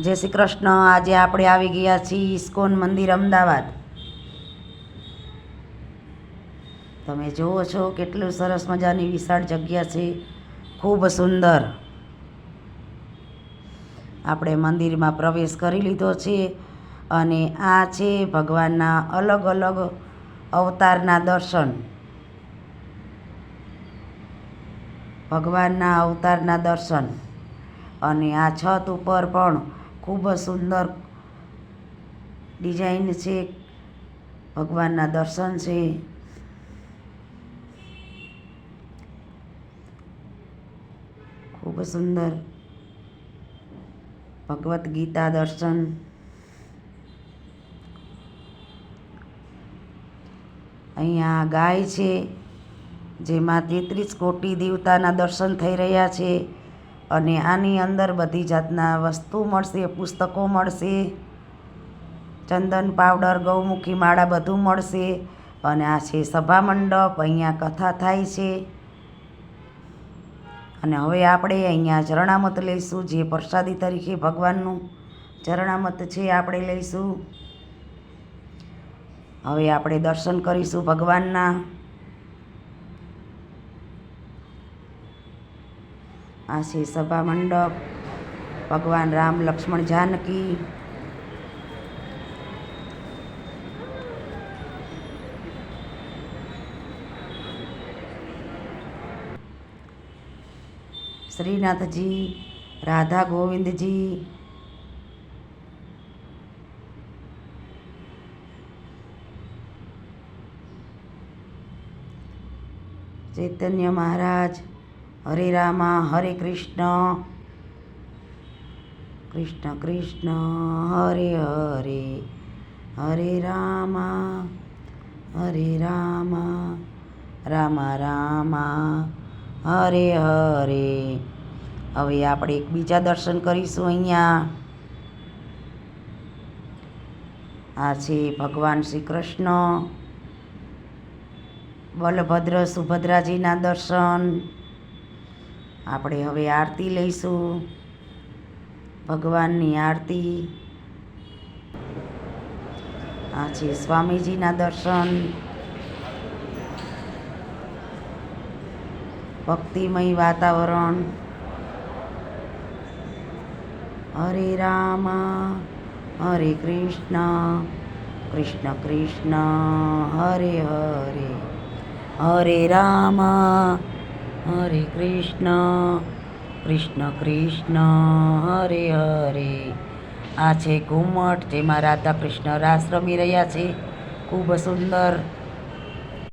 જય શ્રી કૃષ્ણ. આજે આપણે આવી ગયા છીએ ઇસ્કોન મંદિર, અમદાવાદ. તમે જુઓ છો કેટલું સરસ મજાની વિશાળ જગ્યા છે. ખૂબ સુંદર. આપણે મંદિરમાં પ્રવેશ કરી લીધો છે અને આ છે ભગવાનના અલગ અલગ અવતારના દર્શન. ભગવાનના અવતારના દર્શન. અને આ છત ઉપર પણ ખૂબ જ સુંદર ડિઝાઇન છે. ભગવાનના દર્શન છે. ખૂબ સુંદર ભગવદ્ ગીતા દર્શન. અહીંયા ગાય છે, જેમાં તેત્રીસ કોટી દેવતાના દર્શન થઈ રહ્યા છે. અને આની અંદર બધી જાતના વસ્તુ મળશે, પુસ્તકો મળશે, ચંદન, પાવડર, ગૌમુખી માળા બધું મળશે. અને આ છે સભા મંડપ અહીંયા કથા થાય છે. અને હવે આપણે અહીંયા ચરણામત લઈશું, જે પ્રસાદી તરીકે ભગવાનનું ચરણામત છે, આપણે લઈશું. હવે આપણે દર્શન કરીશું ભગવાનના. આ છે સભા મંડપ ભગવાન રામ લક્ષ્મણ જાનકી. શ્રીનાથજી રાધા ગોવિંદજી. ચૈતન્ય મહારાજ હરે રામા, હરે કૃષ્ણ. કૃષ્ણ કૃષ્ણ, હરે હરે. હરે રામા હરે રામા. રામા રામા, હરે હરે. હવે આપણે એક બીજા દર્શન કરીશું અહીંયા. આ છે ભગવાન શ્રી કૃષ્ણ બલભદ્ર સુભદ્રાજીના દર્શન. આપણે હવે આરતી લઈશું. ભગવાનની આરતી. આ છે સ્વામીજીના દર્શન. ભક્તિમય વાતાવરણ. હરે રામ, હરે કૃષ્ણ કૃષ્ણ કૃષ્ણ, હરે હરે. હરે રામ હરે કૃષ્ણ કૃષ્ણ કૃષ્ણ હરે હરે આ છે ઘુમટ, જેમાં રાધા કૃષ્ણ રાસ રમી રહ્યા છે. ખૂબ સુંદર